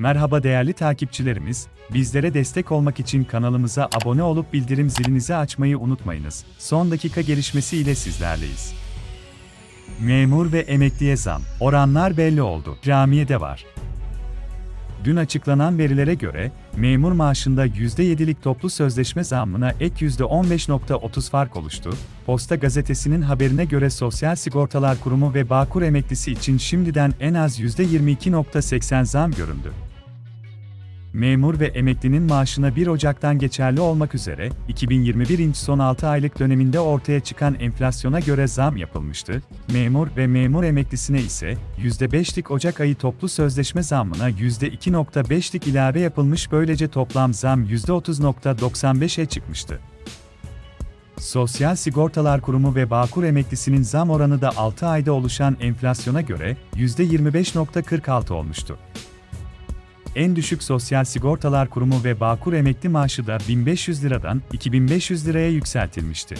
Merhaba değerli takipçilerimiz, bizlere destek olmak için kanalımıza abone olup bildirim zilinizi açmayı unutmayınız. Son dakika gelişmesi ile sizlerleyiz. Memur ve emekliye zam, oranlar belli oldu, camiyede var. Dün açıklanan verilere göre, memur maaşında %7'lik toplu sözleşme zammına ek %15.30 fark oluştu. Posta gazetesinin haberine göre Sosyal Sigortalar Kurumu ve Bağkur emeklisi için şimdiden en az %22.80 zam göründü. Memur ve emeklinin maaşına 1 Ocak'tan geçerli olmak üzere 2021 son 6 aylık döneminde ortaya çıkan enflasyona göre zam yapılmıştı. Memur ve memur emeklisine ise %5'lik Ocak ayı toplu sözleşme zammına %2.5'lik ilave yapılmış böylece toplam zam %30.95'e çıkmıştı. Sosyal Sigortalar Kurumu ve Bağkur emeklisinin zam oranı da 6 ayda oluşan enflasyona göre %25.46 olmuştu. En düşük Sosyal Sigortalar Kurumu ve Bağkur emekli maaşı da 1500 liradan 2500 liraya yükseltilmişti.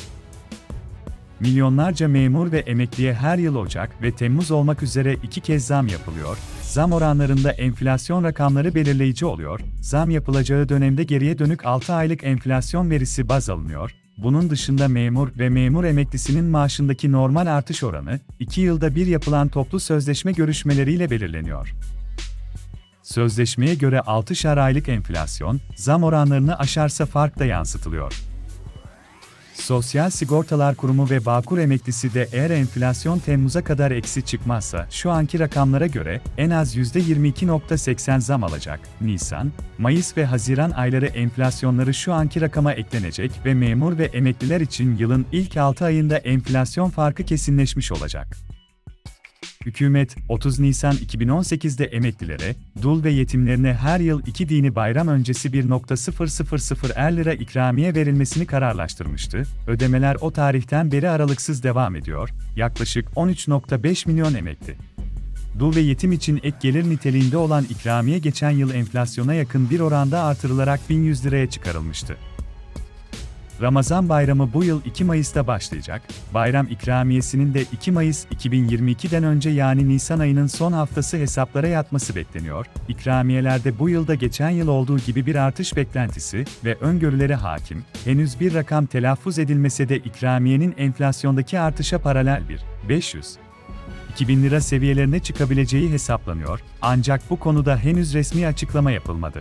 Milyonlarca memur ve emekliye her yıl Ocak ve Temmuz olmak üzere iki kez zam yapılıyor. Zam oranlarında enflasyon rakamları belirleyici oluyor. Zam yapılacağı dönemde geriye dönük 6 aylık enflasyon verisi baz alınıyor. Bunun dışında memur ve memur emeklisinin maaşındaki normal artış oranı, 2 yılda bir yapılan toplu sözleşme görüşmeleriyle belirleniyor. Sözleşmeye göre 6'şar aylık enflasyon, zam oranlarını aşarsa fark da yansıtılıyor. Sosyal Sigortalar Kurumu ve Bağkur emeklisi de eğer enflasyon Temmuz'a kadar eksi çıkmazsa şu anki rakamlara göre en az %22.80 zam alacak. Nisan, Mayıs ve Haziran ayları enflasyonları şu anki rakama eklenecek ve memur ve emekliler için yılın ilk 6 ayında enflasyon farkı kesinleşmiş olacak. Hükümet, 30 Nisan 2018'de emeklilere, dul ve yetimlerine her yıl iki dini bayram öncesi 1.000 er lira ikramiye verilmesini kararlaştırmıştı. Ödemeler o tarihten beri aralıksız devam ediyor, yaklaşık 13.5 milyon emekli. Dul ve yetim için ek gelir niteliğinde olan ikramiye geçen yıl enflasyona yakın bir oranda artırılarak 1100 liraya çıkarılmıştı. Ramazan bayramı bu yıl 2 Mayıs'ta başlayacak. Bayram ikramiyesinin de 2 Mayıs 2022'den önce yani Nisan ayının son haftası hesaplara yatması bekleniyor. İkramiyelerde bu yılda geçen yıl olduğu gibi bir artış beklentisi ve öngörüleri hakim. Henüz bir rakam telaffuz edilmese de ikramiyenin enflasyondaki artışa paralel bir 500 2000 lira seviyelerine çıkabileceği hesaplanıyor. Ancak bu konuda henüz resmi açıklama yapılmadı.